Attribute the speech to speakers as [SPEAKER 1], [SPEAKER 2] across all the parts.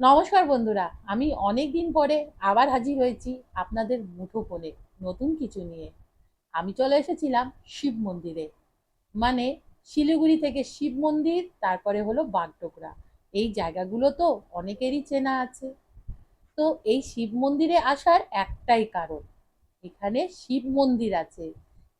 [SPEAKER 1] নমস্কার বন্ধুরা, আমি অনেক দিন পরে আবার হাজির হয়েছি আপনাদের মুঠো ফোনে নতুন কিছু নিয়ে। আমি চলে এসেছিলাম শিব মন্দিরে মানে শিলিগুড়ি থেকে শিব মন্দির, তারপরে হলো বাগডোগরা। এই জায়গাগুলো তো অনেকেরই চেনা আছে। তো এই শিব মন্দিরে আসার একটাই কারণ, এখানে শিব মন্দির আছে।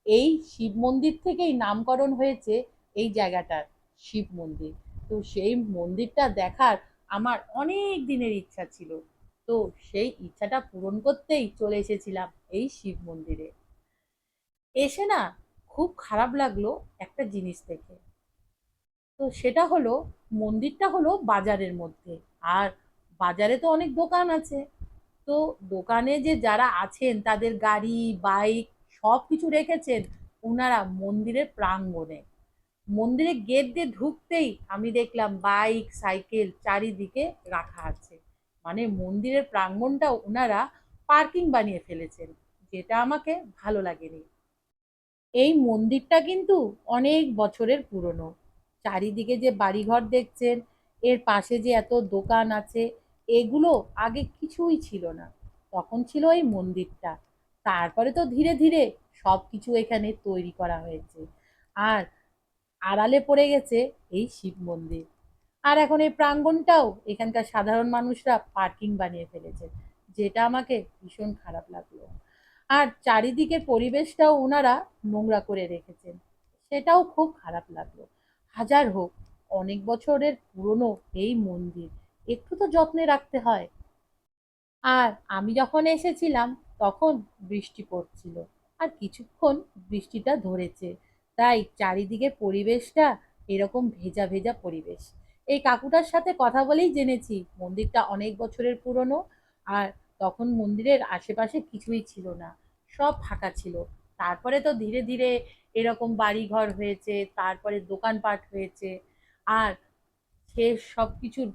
[SPEAKER 1] এই শিব মন্দির থেকেই নামকরণ হয়েছে এই জায়গাটার শিব মন্দির। তো সেই মন্দিরটা দেখার আমার অনেক দিনের ইচ্ছা ছিল। তো সেই ইচ্ছাটা পূরণ করতেই চলে এসেছিলাম এই শিব মন্দিরে। এসে না খুব খারাপ লাগল একটা জিনিস দেখে। তো সেটা হলো, মন্দিরটা হলো বাজারের মধ্যে। আর বাজারে তো অনেক দোকান আছে। তো দোকানে যে যারা আছেন, তাদের গাড়ি, বাইক সব কিছু রেখেছেন ওনারা মন্দিরের প্রাঙ্গণে। মন্দিরে গেট দিয়ে ঢুকতেই আমি দেখলাম বাইক সাইকেল চারিদিকে রাখা আছে। মানে মন্দিরের প্রাঙ্গণটা ওনারা পার্কিং বানিয়ে ফেলেছেন, যেটা আমাকে ভালো লাগেনি। এই মন্দিরটা কিন্তু অনেক বছরের পুরনো। চারিদিকে যে বাড়িঘর দেখছেন, এর পাশে যে এত দোকান আছে, এগুলো আগে কিছুই ছিল না। তখন ছিল এই মন্দিরটা। তারপরে তো ধীরে ধীরে সব কিছু এখানে তৈরি করা হয়েছে। আর আড়ালে পড়ে গেছে এই শিব মন্দির। আর এখন এই প্রাঙ্গণটাও এখানকার সাধারণ মানুষরা পার্কিং বানিয়ে ফেলেছে, যেটা আমাকে ভীষণ খারাপ লাগল। আর চারিদিকের পরিবেশটাও ওনারা নোংরা করে রেখেছেন, সেটাও খুব খারাপ লাগল। হাজার হোক, অনেক বছরের পুরনো এই মন্দির, একটু তো যত্নে রাখতে হয়। আর আমি যখন এসেছিলাম, তখন বৃষ্টি পড়ছিল, আর কিছুক্ষণ বৃষ্টিটা ধরেছে। তাই চারিদিকে পরিবেশটা এরকম ভেজা ভেজা পরিবেশ। এই কাকুটার সাথে কথা বলেই জেনেছি, মন্দিরটা অনেক বছরের পুরনো আর তখন মন্দিরের আশেপাশে কিছুই ছিল না, সব ফাঁকা ছিল। তারপরে তো ধীরে ধীরে এরকম বাড়িঘর হয়েছে, তারপরে দোকানপাট হয়েছে আর সে সব কিছুর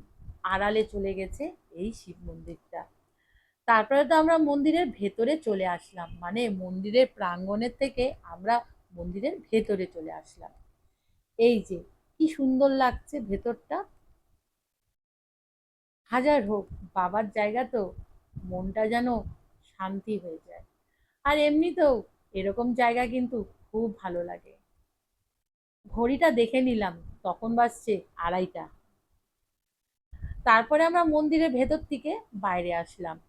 [SPEAKER 1] আড়ালে চলে গেছে এই শিব মন্দিরটা। তারপরে তো আমরা মন্দিরের ভেতরে চলে আসলাম মানে মন্দিরের প্রাঙ্গণের থেকে আমরা মন্দিরের ভেতরে চলে আসলাম। এই যে, কি সুন্দর লাগছে ভেতরটা। হাজার হোক, বাবার জায়গা তো, মনটা যেন শান্তি হয়ে যায়। আর এমনিতেও এরকম জায়গা কিন্তু খুব ভালো লাগে। ঘড়িটা দেখে নিলাম, তখন বাজছে আড়াইটা। তারপরে আমরা মন্দিরের ভেতর থেকে বাইরে আসলাম।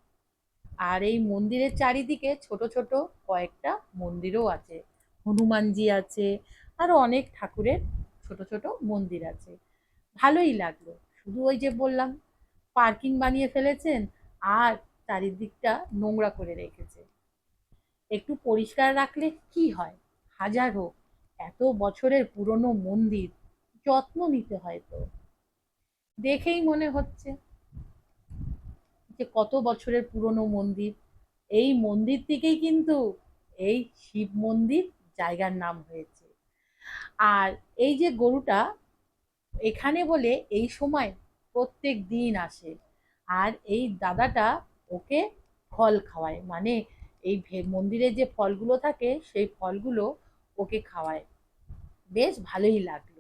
[SPEAKER 1] আর এই মন্দিরের চারিদিকে ছোট ছোট কয়েকটা মন্দিরও আছে। হনুমানজি আছে আরও অনেক ঠাকুরের ছোট ছোট মন্দির আছে। ভালোই লাগল। শুধু ওই যে বললাম, পার্কিং বানিয়ে ফেলেছেন আর চারিদিকটা নোংরা করে রেখেছে। একটু পরিষ্কার রাখলে কি হয়? হাজার হোক এত বছরের পুরনো মন্দির, যত্ন নিতে হয় তো। দেখেই মনে হচ্ছে যে কত বছরের পুরনো মন্দির। এই মন্দির থেকেই কিন্তু এই শিব মন্দির জায়গার নাম হয়েছে। আর এই যে গরুটা এখানে বলে এই সময় প্রত্যেক দিন আসে। আর এই দাদাটা ওকে ফল খাওয়ায়। মানে এই মন্দিরে যে ফলগুলো থাকে, সেই ফলগুলো ওকে খাওয়ায়। বেশ ভালোই লাগল।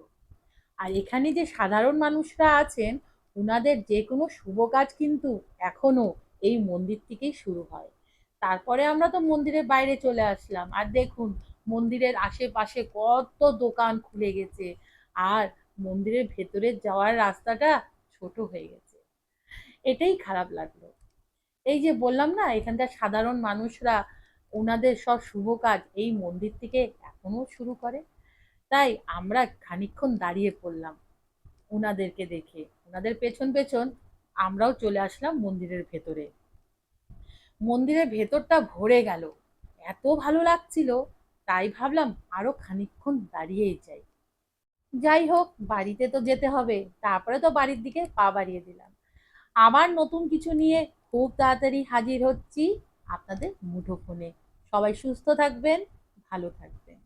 [SPEAKER 1] আর এখানে যে সাধারণ মানুষরা আছেন ওনাদের যে কোনো শুভ কাজ কিন্তু এখনও এই মন্দির থেকেই শুরু হয়। তারপরে আমরা তো মন্দিরের বাইরে চলে আসলাম। আর দেখুন মন্দিরের আশেপাশে কত দোকান খুলে গেছে। আর মন্দিরের ভেতরে যাওয়ার রাস্তাটা ছোট হয়ে গেছে। এটাই খারাপ লাগল। এই যে বললাম না, এখানকার সাধারণ মানুষরা ওনাদের সব শুভ কাজ এই মন্দির থেকে এখনও শুরু করে। তাই আমরা খানিক্ষণ দাঁড়িয়ে পড়লাম ওনাদেরকে দেখে। ওনাদের পেছন পেছন আমরাও চলে আসলাম মন্দিরের ভেতরে। মন্দিরের ভেতরটা ভরে গেল। এত ভালো লাগছিল। তাই ভাবলাম আরও খানিক্ষণ দাঁড়িয়েই যাই। যাই হোক, বাড়িতে তো যেতে হবে, তারপরে তো বাড়ির দিকে পা বাড়িয়ে দিলাম। আবার নতুন কিছু নিয়ে খুব তাড়াতাড়ি হাজির হচ্ছি আপনাদের মুঠো ফোনে সবাই সুস্থ থাকবেন, ভালো থাকবেন।